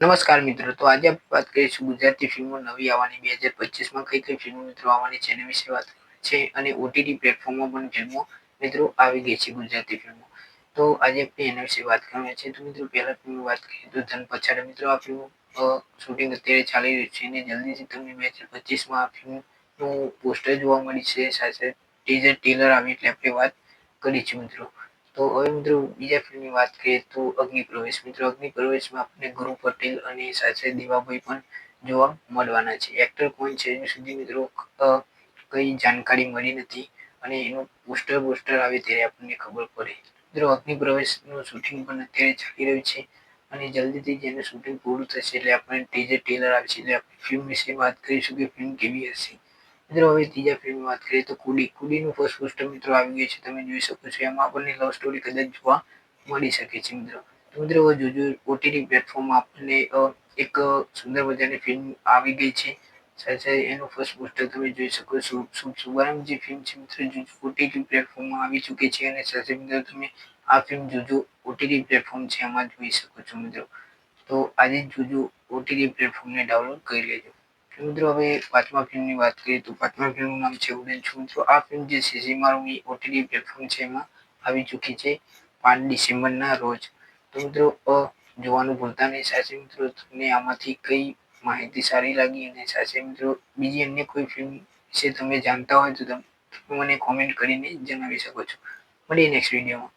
નમસ્કાર મિત્રો, તો આજે આપણે વાત કરીશું ગુજરાતી ફિલ્મો નવી આવવાની બે હજાર પચીસમાં કઈ કઈ ફિલ્મો મિત્રો આવવાની છે એના વિશે વાત છે અને ઓટીટી પ્લેટફોર્મમાં પણ ફિલ્મો મિત્રો આવી ગઈ છે ગુજરાતી ફિલ્મો. તો આજે આપણે એના વિશે વાત કરવાની છે. તો મિત્રો, પહેલા ફિલ્મ વાત કરીએ તો ધન પછાડે મિત્રો, આ ફિલ્મ શૂટિંગ અત્યારે ચાલી રહ્યું છે અને જલ્દીથી તમને બે હજાર પચીસમાં આ ફિલ્મનું પોસ્ટર જોવા મળી છે. સાથે ટીઝર ટેલર આવી એટલે આપણે વાત કરી છે મિત્રો. તો હવે મિત્રો બીજા ફિલ્મની વાત કરીએ તો અગ્નિ પ્રવેશ. મિત્રો, અગ્નિ પ્રવેશમાં આપણને ગુરુ પટેલ અને સાથે દીવાભાઈ પણ જોવા મળવાના છે. એક્ટર કોણ છે હજુ સુધી મિત્રો કઈ જાણકારી મળી નથી અને એનું પોસ્ટર પોસ્ટર આવે ત્યારે આપણને ખબર પડે. મિત્રો, અગ્નિ પ્રવેશનું શૂટિંગ પણ અત્યારે ચાલી રહ્યું છે અને જલ્દીથી જેનું શૂટિંગ પૂરું થશે એટલે આપણને ટીઝર ટેલર આવશે એટલે આપણે ફિલ્મ વિશે વાત કરીશું કે ફિલ્મ કેવી હશે. મિત્રો, હવે ત્રીજા ફિલ્મની વાત કરીએ તો કુડી. કુડીનું ફર્સ્ટ પોસ્ટર મિત્રો આવી ગયું છે, તમે જોઈ શકો છો. એમાં આપણને લવ સ્ટોરી કદાચ જોવા મળી શકે છે, મિત્રો. તો મિત્રો, હવે જોજો, ઓટીટી પ્લેટફોર્મમાં આપણને એક સુંદર મજાની ફિલ્મ આવી ગઈ છે. સાથે એનું ફર્સ્ટ પોસ્ટર તમે જોઈ શકો છો. શુભ શુભારંભ જે ફિલ્મ છે, મિત્રો ઓટીટી પ્લેટફોર્મમાં આવી ચૂકી છે. અને સાથે મિત્રો, તમે આ ફિલ્મ જોજો, ઓટીટી પ્લેટફોર્મ છે એમાં જોઈ શકો છો, મિત્રો. તો આજે જોજો, ઓટીટી પ્લેટફોર્મને ડાઉનલોડ કરી લેજો. મિત્રો, હવે પાંચમા ફિલ્મની વાત કરીએ તો પાંચમા ફિલ્મનું નામ છે ઉડન છું. મિત્રો, આ ફિલ્મ જે છે, જે મારું ઓટીટી પ્લેટફોર્મ છે, એમાં આવી ચૂકી છે પાંચ ડિસેમ્બરના રોજ. તો મિત્રો જોવાનું ભૂલતા નહીં. સાચે મિત્રો, તમને આમાંથી કઈ માહિતી સારી લાગી અને સાચે મિત્રો, બીજી અન્ય કોઈ ફિલ્મ વિશે તમે જાણતા હોય તો તમે મને કોમેન્ટ કરીને જણાવી શકો છો. મળીએ નેક્સ્ટ વિડીયોમાં